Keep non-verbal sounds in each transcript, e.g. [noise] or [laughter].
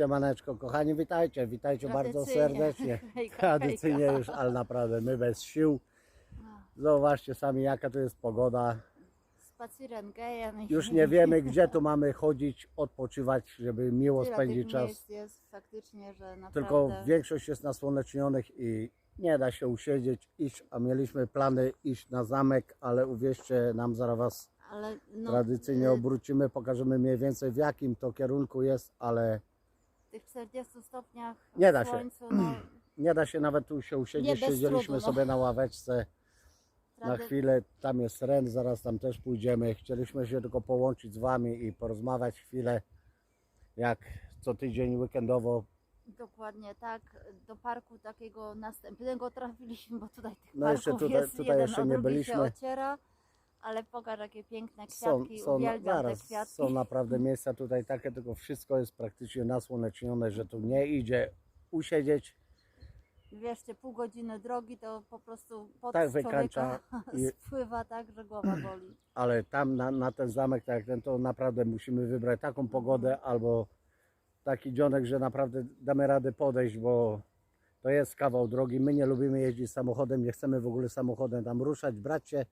siemaneczko, kochani, witajcie, witajcie bardzo [laughs] Tradycyjnie. serdecznie. Hejka, Tradycyjnie hejka. już, ale naprawdę my bez sił. Zobaczcie sami jaka to jest pogoda. Już nie wiemy gdzie tu [laughs] mamy chodzić, odpoczywać, żeby miło Tyle spędzić czas. jest faktycznie, że naprawdę... Tylko większość jest nasłonecznionych i nie da się usiedzieć, iść, a mieliśmy plany iść na zamek, ale uwierzcie nam zaraz was ale, no, tradycyjnie y, obrócimy, pokażemy mniej więcej w jakim to kierunku jest, ale tych 40 stopniach Nie da w się. słońcu, no, [clears throat] nie da się nawet tu się Nie, usiedzieć. bez Siedzieliśmy trudu, no. sobie na ławeczce na chwilę. Tam jest Ren, zaraz tam też pójdziemy. Chcieliśmy się tylko połączyć z Wami i porozmawiać chwilę, jak co tydzień weekendowo. Dokładnie tak, do parku takiego następnego trafiliśmy, bo tutaj tych No parków jeszcze tutaj- jest tutaj jeden jeszcze nie byliśmy. się ociera, ale pokaż jakie piękne Są, kwiatki, są, uwielbiam zaraz, te kwiatki. są naprawdę miejsca tutaj takie, tylko wszystko jest praktycznie nasłonecznione, że tu nie idzie usiedzieć. Wierzcie, pół godziny drogi to po prostu pod Tak wykańcza i- [laughs] spływa tak, że głowa boli. [clears throat] ale tam na, na ten zamek, tak jak ten, to naprawdę musimy wybrać taką pogodę albo taki dzionek, że naprawdę damy radę podejść, bo to jest kawał drogi. My nie lubimy jeździć samochodem, nie chcemy w ogóle samochodem tam ruszać, brać się.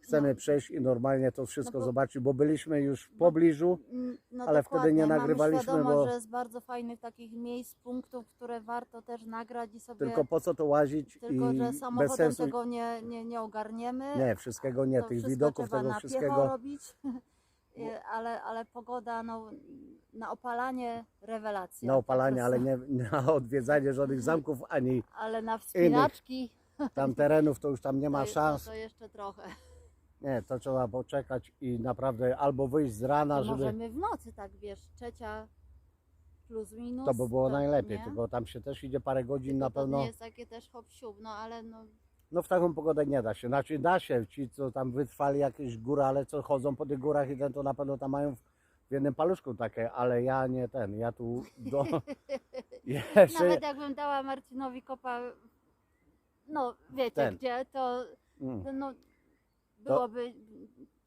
Chcemy No. przejść i normalnie to wszystko No bo- zobaczyć, bo byliśmy już w pobliżu. Mm, No Ale wtedy dokładnie, nie mamy nagrywaliśmy, świadomość, bo- że jest bardzo fajnych takich miejsc, punktów, które warto też nagrać i sobie... Tylko po co to łazić tylko, i że bez samochodem sensu. tego nie, nie, nie ogarniemy. Nie, wszystkiego nie, To tych wszystko widoków, trzeba tego na piecho wszystkiego. robić. [laughs] Y, ale, ale pogoda, no, na opalanie rewelacja. Na opalanie, ale prostu. nie na odwiedzanie żadnych zamków ani [laughs] Ale na wspinaczki tam terenów, to już tam nie to, ma je- szans. to, to jeszcze trochę. Nie, to trzeba poczekać i naprawdę albo wyjść z rana, żeby. Możemy w nocy, tak wiesz, trzecia plus minus. To by było najlepiej, nie? tylko tam się też idzie parę godzin Tylko na To pewno. nie jest takie też hop siup, no ale no No w taką pogodę nie da się. Znaczy da się, ci co tam wytrwali jakieś góry, ale co chodzą po tych górach i ten to na pewno tam mają w jednym paluszku takie, ale ja nie ten, ja tu do. [laughs] Jeszcze. Nawet jakbym dała Marcinowi kopa, no wiecie Ten. gdzie, to Mm. no, byłoby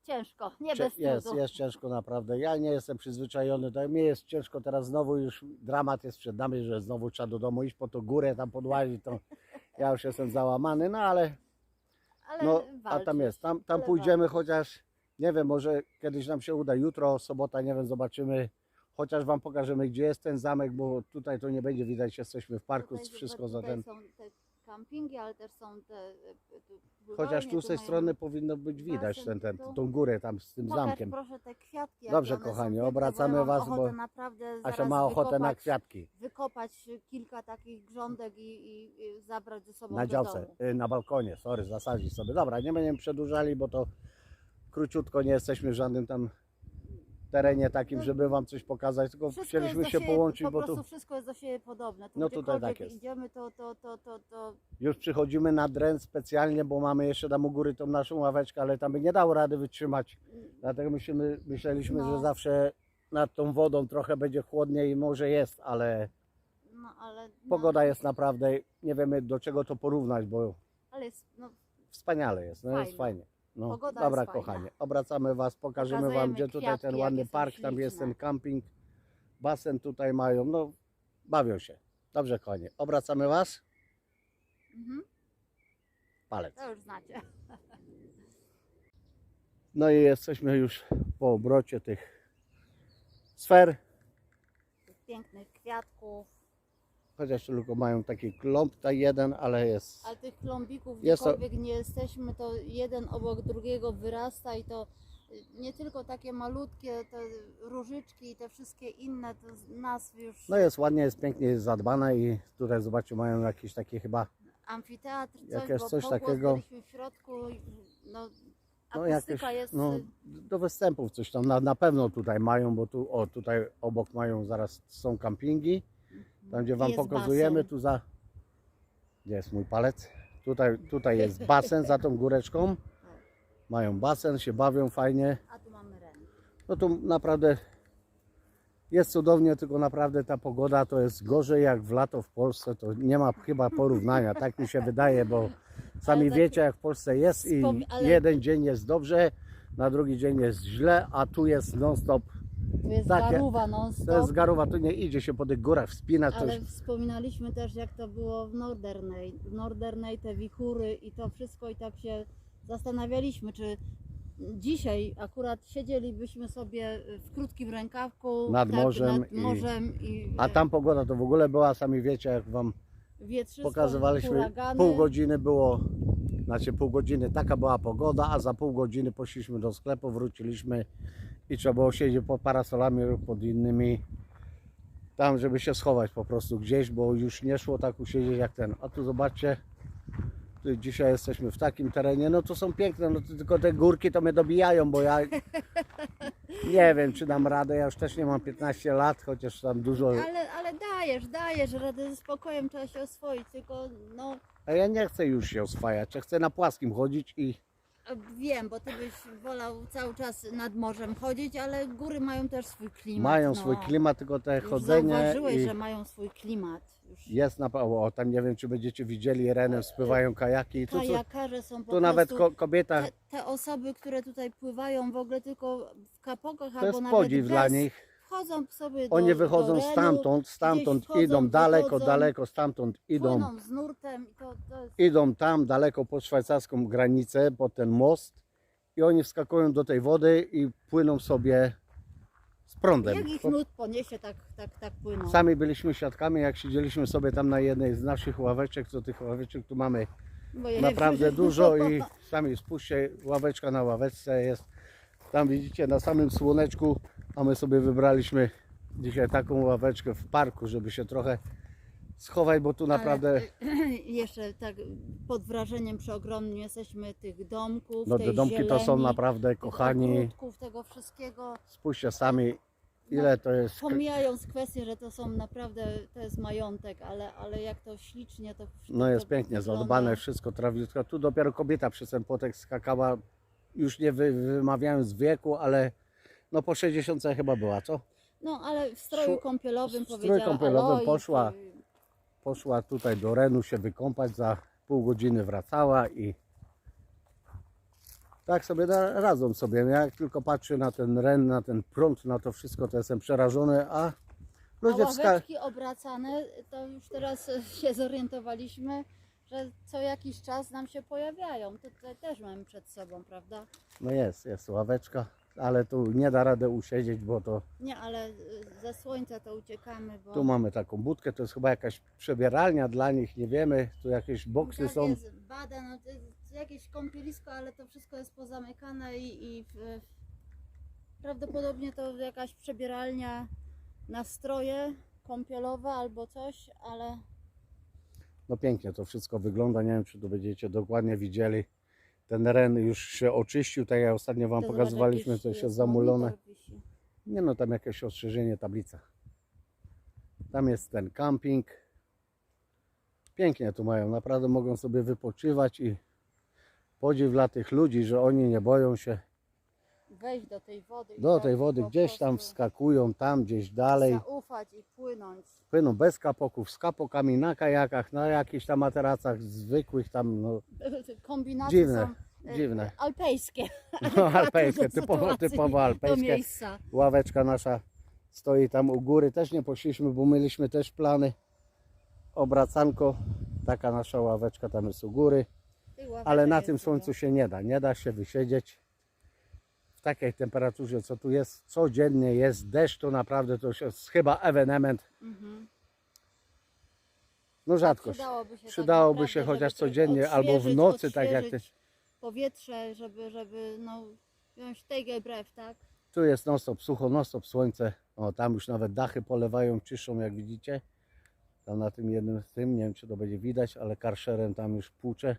ciężko, nie bez Jest, trudu. jest ciężko naprawdę. Ja nie jestem przyzwyczajony. To mi jest ciężko teraz znowu już dramat jest przed nami, że znowu trzeba do domu iść po tą górę tam podłazić. To ja już jestem załamany, no ale Ale no a walczysz, tam jest. Tam, tam ale pójdziemy walczysz. chociaż nie wiem, może kiedyś nam się uda jutro, sobota, nie wiem, zobaczymy. Chociaż wam pokażemy gdzie jest ten zamek, bo tutaj to nie będzie widać, jesteśmy w parku, Tutaj- wszystko za tutaj ten. są te kampingi, ale też są te e, tu Chociaż tu z tej strony powinno być widać ten, ten, tą górę tam z tym Pokaż zamkiem. proszę te kwiatki. Dobrze, one są kochani, piękne, obracamy ja mam was, ochotę bo naprawdę Asia zaraz ma ochotę na wykopać- kwiatki. Wykopać kilka takich grządek i, i, i zabrać ze sobą Na do działce, domu. y, na balkonie, sorry, zasadzić sobie. Dobra, nie będziemy przedłużali, bo to króciutko, nie jesteśmy w żadnym tam terenie takim, No, żeby wam coś pokazać, tylko Wszystko chcieliśmy się połączyć, po bo prostu tu wszystko jest do siebie podobne. Tu No tutaj tak jest. idziemy, to, to, to, to, to już przychodzimy na dren specjalnie, bo mamy jeszcze tam u góry tą naszą ławeczkę, ale tam by nie dało rady wytrzymać. Dlatego myślimy, myśleliśmy, No. że zawsze nad tą wodą trochę będzie chłodniej, może jest, ale no, ale, no, pogoda jest naprawdę, nie wiemy do czego to porównać, bo Ale jest, no, wspaniale jest, no jest Fajnie. No, Pogoda dobra jest fajna. kochanie, obracamy Was, pokażemy Wam Pokazujemy gdzie tutaj kwiatki, ten jakie ładny są park, tam jest śliczne. ten camping, basen tutaj mają, no bawią się. Dobrze kochanie, obracamy Was, mhm, palec. to już znacie. [laughs] No i jesteśmy już po obrocie tych sfer, Tych pięknych kwiatków, chociaż tylko mają taki klomp ta jeden, ale jest, ale tych klombików Jest gdziekolwiek nie jesteśmy, to jeden obok drugiego wyrasta i to nie tylko takie malutkie te różyczki i te wszystkie inne, to nazw już no jest ładnie, jest pięknie, zadbana i tutaj zobaczcie mają jakieś takie chyba amfiteatr, coś, Jakieś coś takiego. w środku, no No jakieś, jest no, do występów coś tam na, na pewno tutaj mają, bo tu, o tutaj obok mają zaraz są kampingi, tam gdzie wam jest pokazujemy, basen. tu za, gdzie jest mój palec, tutaj, tutaj jest basen za tą góreczką, mają basen, się bawią fajnie, A tu mamy ren. no tu naprawdę jest cudownie, tylko naprawdę ta pogoda to jest gorzej jak w lato w Polsce, to nie ma chyba porównania, tak mi się wydaje, bo sami tak- wiecie jak w Polsce jest i Wspom- ale- jeden dzień jest dobrze, na drugi dzień jest źle, a tu jest non stop Tu jest Takie- garuwa non To jest stop. garowa, tu nie idzie się po tych górach wspinać. To Ale już, wspominaliśmy też jak to było w Norderney. W Norderney te wichury i to wszystko i tak się zastanawialiśmy, czy dzisiaj akurat siedzielibyśmy sobie w krótkim rękawku Nad tak, morzem nad i- morzem i, a tam pogoda to w ogóle była, sami wiecie, jak wam pokazywaliśmy, huragany. pół godziny było, znaczy pół godziny taka była pogoda, a za pół godziny poszliśmy do sklepu, wróciliśmy i trzeba było siedzieć pod parasolami lub pod innymi tam, żeby się schować po prostu gdzieś, bo już nie szło tak usiedzieć jak ten. A tu zobaczcie, tu dzisiaj jesteśmy w takim terenie, no to są piękne, no to tylko te górki to mnie dobijają, bo ja [laughs] nie wiem, czy dam radę, ja już też nie mam 15 lat, chociaż tam dużo, Ale, ale dajesz, dajesz radę. Ze spokojem, trzeba się oswoić, tylko no a ja nie chcę już się oswajać, ja chcę na płaskim chodzić i wiem, bo ty byś wolał cały czas nad morzem chodzić, ale góry mają też swój klimat. mają no. swój klimat, tylko te Już chodzenie zauważyłeś, i że mają swój klimat. Już jest na o, tam nie wiem czy będziecie widzieli renem spływają kajaki i tu, kajakarze są po tu nawet prostu... ko, kobieta, Te, te osoby, które tutaj pływają w ogóle tylko w kapokach to albo jest nawet podziw bez, dla nich, sobie do oni wychodzą do renu, stamtąd, stamtąd wchodzą, idą daleko, wychodzą, daleko stamtąd idą, Płyną z nurtem i to, to jest... idą tam daleko pod szwajcarską granicę, pod ten most i oni wskakują do tej wody i płyną sobie z prądem. Jak ich nut poniesie, tak, tak, tak płyną. Sami byliśmy świadkami, jak siedzieliśmy sobie tam na jednej z naszych ławeczek, to tych ławeczek tu mamy Bo ja naprawdę wiem, że- dużo [laughs] i sami spójrzcie, ławeczka na ławeczce jest. Tam widzicie na samym słoneczku, a my sobie wybraliśmy dzisiaj taką ławeczkę w parku, żeby się trochę schować, bo tu naprawdę, Ale, [clears throat] jeszcze tak pod wrażeniem przeogromnym jesteśmy tych domków, no te domki to są zieleni, naprawdę kochani. ogródków, tego wszystkiego. Spójrzcie sami, ile to jest. Pomijając kwestię, że to są naprawdę, to jest majątek, ale, ale jak to ślicznie to No jest pięknie wygląda. zadbane, wszystko trawiutko. Tu dopiero kobieta przez ten płotek skakała, już nie wy, wymawiając wieku, ale no po 60 chyba była, co? No ale w stroju Szło- kąpielowym w stroju kąpielowym poszła. Poszła tutaj do Renu się wykąpać, za pół godziny wracała i tak sobie da, radzą sobie. Jak tylko patrzę na ten Ren, na ten prąd, na to wszystko, to jestem przerażony, a A ludzie wska... ławeczki obracane, to już teraz [laughs] się zorientowaliśmy, że co jakiś czas nam się pojawiają. To tutaj też mamy przed sobą, prawda? No jest, jest ławeczka, ale tu nie da rady usiedzieć, bo to Nie, ale y, ze słońca to uciekamy, bo tu mamy taką budkę, to jest chyba jakaś przebieralnia dla nich, nie wiemy, tu jakieś boksy tak są. jest, bada, no to jest jakieś kąpielisko, ale to wszystko jest pozamykane i, i w, prawdopodobnie to jakaś przebieralnia na stroje kąpielowe albo coś, ale No pięknie to wszystko wygląda, nie wiem czy tu będziecie dokładnie widzieli. Ten ren już się oczyścił, tak jak ostatnio Wam to pokazywaliśmy, jakiś jest zamulone. Nie no, tam jakieś ostrzeżenie, tablica. Tam jest ten camping. Pięknie tu mają, naprawdę mogą sobie wypoczywać i podziw dla tych ludzi, że oni nie boją się Wejść do tej wody. i do tak tej wody, po gdzieś tam prostu wskakują, tam gdzieś dalej. Zaufać i płynąć. Płyną bez kapoków, z kapokami, na kajakach, na jakichś tam materacach zwykłych tam, no, [laughs] Kombinacje Dziwne, są e, dziwne. alpejskie. [laughs] [laughs] no alpejskie, typowo, sytuacji, typowo Do alpejskie. miejsca. Ławeczka nasza stoi tam u góry, też nie poszliśmy, bo mieliśmy też plany. Obracanko, taka nasza ławeczka tam jest u góry, Tych ławeczek ale na jest tym dużo. słońcu się nie da, nie da się wysiedzieć. W takiej temperaturze, co tu jest, codziennie jest deszcz, to naprawdę to już jest chyba ewenement, Mhm. no rzadkość. Przydałoby się, Przydałoby tak się naprawdę, chociaż żeby codziennie albo w odświeżyć- nocy, tak jak odświeżyć Powietrze, żeby, żeby no, wziąć tej brew, tak? Tu jest non stop sucho, non stop słońce. O, tam już nawet dachy polewają, czyszczą, jak widzicie. Tam na tym jednym z tym, nie wiem czy to będzie widać, ale karszerem tam już płucze.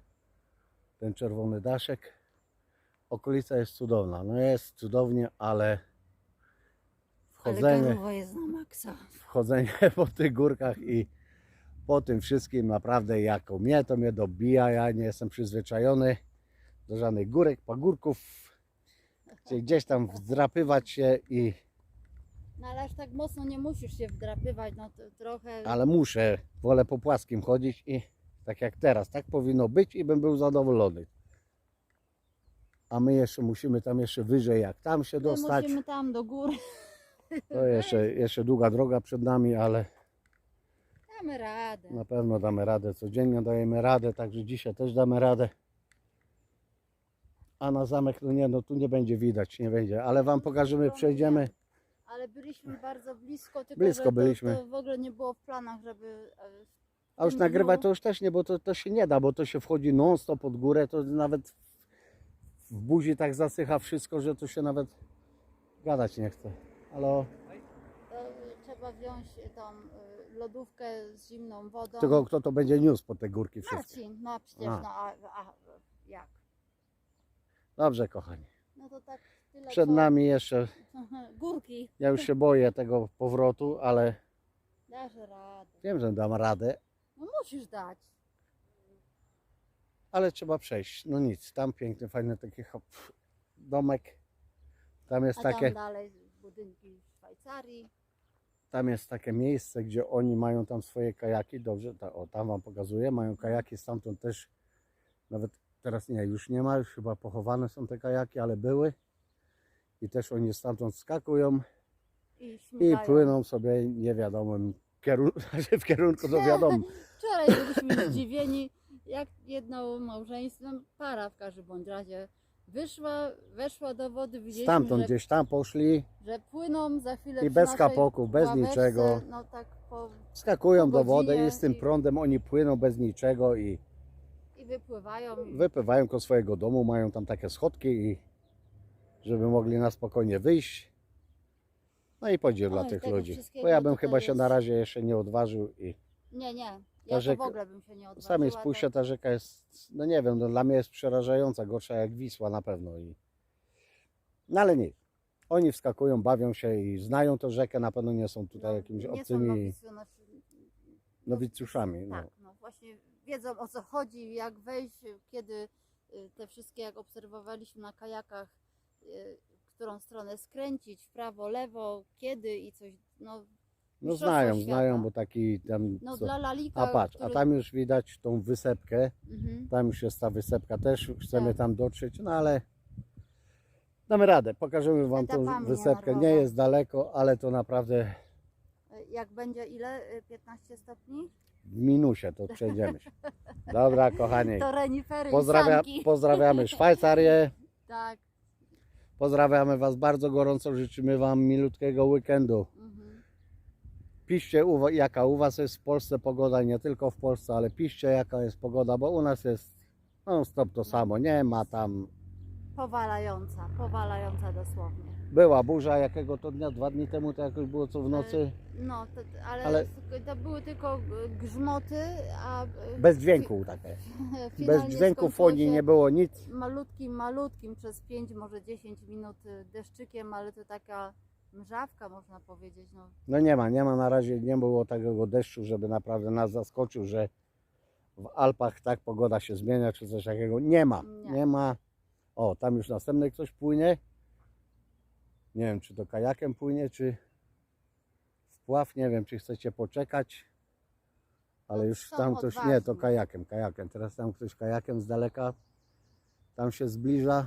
Ten czerwony daszek. Okolica jest cudowna. No jest cudownie, ale Ale wchodzenie, garowa jest na maksa. wchodzenie [laughs] po tych górkach i po tym wszystkim naprawdę jako mnie to mnie dobija. Ja nie jestem przyzwyczajony do żadnych górek, pagórków. Czyli gdzieś tam wdrapywać się i No ale aż tak mocno nie musisz się wdrapywać, no to trochę... ale muszę, wolę po płaskim chodzić i tak jak teraz, tak powinno być i bym był zadowolony. A my jeszcze musimy tam jeszcze wyżej, jak tam się dostać. musimy tam do góry. To jeszcze, [laughs] jeszcze długa droga przed nami, ale Damy radę. na pewno damy radę. Codziennie dajemy radę, także dzisiaj też damy radę. A na zamek, no nie, no tu nie będzie widać, nie będzie, ale Wam pokażemy, przejdziemy. Ale byliśmy bardzo blisko, tylko Blisko że to, byliśmy. to w ogóle nie było w planach, żeby... e, A już nagrywać to już też nie, bo to, to się nie da, bo to się wchodzi non stop pod górę, to nawet w buzi tak zasycha wszystko, że to się nawet gadać nie chce. Ale To trzeba wziąć tą y, lodówkę z zimną wodą. tylko kto to będzie niósł po te górki wszystkie. Marcin, no przecież, A. no a, a jak? Dobrze, kochani. No to tak tyle Przed co... nami jeszcze, [laughs] Górki. ja już się boję tego powrotu, ale Dasz radę. wiem, że dam radę, No musisz dać. Ale trzeba przejść. No nic, tam piękny, fajny taki hop, domek. Tam jest A takie, tam dalej budynki w Szwajcarii. tam jest takie miejsce, gdzie oni mają tam swoje kajaki. Dobrze, ta, o tam wam pokazuję. Mają kajaki stamtąd też. Nawet teraz nie, już nie ma, już chyba pochowane są te kajaki, ale były. I też oni stamtąd skakują I i śmigają. płyną sobie kierunku, [laughs] znaczy w kierunku do wiadomo. Wczoraj byliśmy zdziwieni, jak jedno małżeństwo, no, para w każdym bądź razie, wyszła, weszła do wody, widzieliśmy, Stamtąd że, gdzieś tam poszli, że płyną za chwilę I przy bez naszej kapoku, bez ławeczce, niczego. No tak po, skakują Po do wody godzinie i z tym i- prądem oni płyną bez niczego i i wypływają. wypływają koło swojego domu, mają tam takie schodki i żeby mogli na spokojnie wyjść. No i podziel dla Oj, tych tego ludzi. wszystkiego Bo ja bym tutaj chyba się jest. na razie jeszcze nie odważył i Nie, nie, Ta ja rzeka- w ogóle bym się nie odważyła. spójrzcie, to- ta rzeka jest, no nie wiem, no dla mnie jest przerażająca, gorsza jak Wisła na pewno. I... No ale nic. Oni wskakują, bawią się i znają tę rzekę, na pewno nie są tutaj no, jakimiś nie obcymi nowicjuszami, nowicjuszami. No. Tak, no właśnie wiedzą o co chodzi, jak wejść, kiedy y, te wszystkie, jak obserwowaliśmy na kajakach, y, którą stronę skręcić, w prawo, lewo, kiedy i coś, no, No Mistrzostwo znają, świata. znają, bo taki tam... no co- dla lalika, A patrz, a który- tam już widać tą wysepkę, Mhm. tam już jest ta wysepka, też chcemy Tak. tam dotrzeć, no ale damy radę, pokażemy Wam tą Etapami wysepkę, nie jest daleko, ale to naprawdę Y, Jak będzie ile? Y, 15 stopni? w minusie to przejdziemy się. Dobra, kochani, To renifery Pozdrawia, sanki. pozdrawiamy Szwajcarię, Tak. pozdrawiamy Was bardzo gorąco, życzymy Wam milutkiego weekendu. Piszcie, jaka u Was jest w Polsce pogoda, nie tylko w Polsce, ale piszcie, jaka jest pogoda, bo u nas jest non stop to samo, nie ma tam Powalająca, powalająca dosłownie. Była burza jakiego to dnia, dwa dni temu to jakoś było co w nocy. No, to, ale, Ale- to były tylko grzmoty, a... y, Bez dźwięku takie. [laughs] Bez dźwięku fonii nie było nic. Malutkim, malutkim przez 5, może 10 minut y, deszczykiem, ale to taka mrzawka można powiedzieć. No, No nie ma, nie ma na razie, nie było takiego deszczu, żeby naprawdę nas zaskoczył, że w Alpach tak pogoda się zmienia, czy coś takiego. Nie ma, Nie. nie ma. O, tam już następny ktoś płynie. Nie wiem, czy to kajakiem płynie, czy wpław, nie wiem, czy chcecie poczekać. Ale No, już są tam ktoś, nie, to odważni. kajakiem, kajakiem. Teraz tam ktoś kajakiem z daleka, tam się zbliża.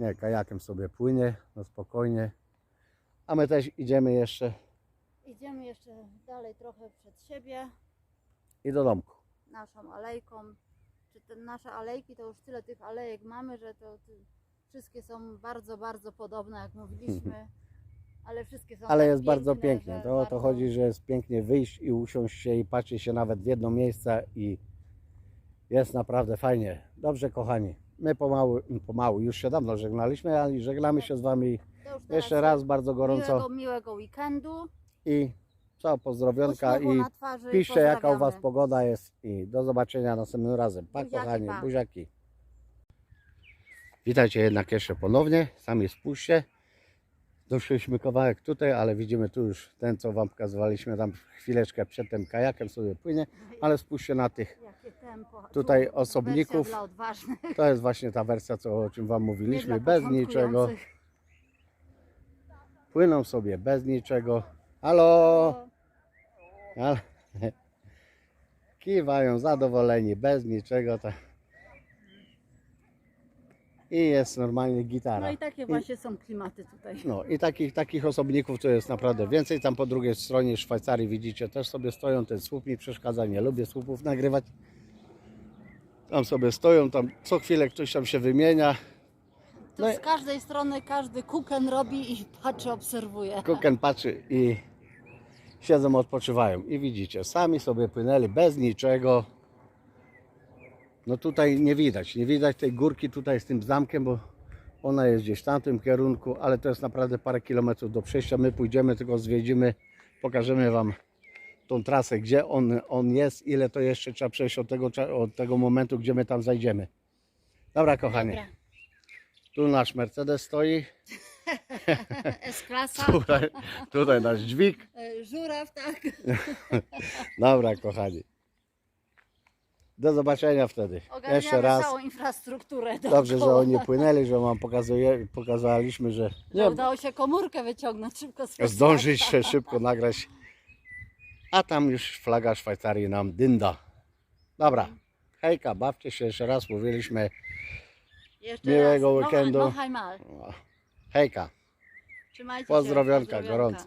Nie, kajakiem sobie płynie, no spokojnie. A my też idziemy jeszcze idziemy jeszcze dalej trochę przed siebie, i do domku. naszą alejką. Czy te nasze alejki, to już tyle tych alejek mamy, że to, wszystkie są bardzo, bardzo podobne, jak mówiliśmy. [laughs] Ale wszystkie są Ale tak jest bardzo pięknie. że To o to chodzi, że jest pięknie wyjść i usiąść się i patrzeć się nawet w jedno miejsce i jest naprawdę fajnie. Dobrze, kochani. My pomału, pomału już się dawno żegnaliśmy, ale żegnamy się z Wami To już teraz jeszcze raz bardzo gorąco Miłego, miłego weekendu. i co, pozdrowionka Uśmiechu i na twarzy i piszcie jaka u Was pozdrawiamy. pogoda jest i do zobaczenia następnym razem. Pa Buziaki, kochani, pa. buziaki. Witajcie jednak jeszcze ponownie, sami spójrzcie. Doszliśmy kawałek tutaj, ale widzimy tu już ten, co Wam pokazywaliśmy tam chwileczkę przed tym kajakiem sobie płynie, ale spójrzcie na tych. Tutaj Tu osobników. to jest właśnie ta wersja, co, o czym Wam mówiliśmy, bez niczego, płyną sobie bez niczego. Halo! Ale [laughs] kiwają zadowoleni, bez niczego. I jest normalnie gitara. No i takie właśnie są klimaty tutaj. No i takich, takich osobników to jest naprawdę więcej. Tam po drugiej stronie Szwajcarii widzicie też sobie stoją, ten słup mi przeszkadza, nie lubię słupów nagrywać. Tam sobie stoją, tam co chwilę ktoś tam się wymienia. Tu No i- z każdej strony każdy kuken robi i patrzy, obserwuje. Kuken patrzy i siedzą, odpoczywają. I widzicie, sami sobie płynęli bez niczego. No tutaj nie widać, nie widać tej górki tutaj z tym zamkiem, bo ona jest gdzieś w tamtym kierunku, ale to jest naprawdę parę kilometrów do przejścia. My pójdziemy, tylko zwiedzimy, pokażemy Wam tą trasę, gdzie on, on jest, ile to jeszcze trzeba przejść od tego, od tego momentu, gdzie my tam zajdziemy. Dobra, kochani, Dobra. tu nasz Mercedes stoi, [laughs] S-klasa, tutaj, tutaj nasz dźwig. e, żuraw, tak. [laughs] Dobra, kochani. Do zobaczenia wtedy. Ogarniamy Jeszcze raz. całą infrastrukturę Dobrze, że dookoła. oni płynęli, że wam pokazuje, pokazaliśmy, że Że nie, udało się komórkę wyciągnąć szybko z zdążyć się szybko nagrać. A tam już flaga Szwajcarii nam dynda. Dobra. Hejka, bawcie się jeszcze raz, mówiliśmy. Jeszcze Miłego raz. weekendu. No, no, hajmal. Hejka. Trzymajcie się. Pozdrowionka. gorąco.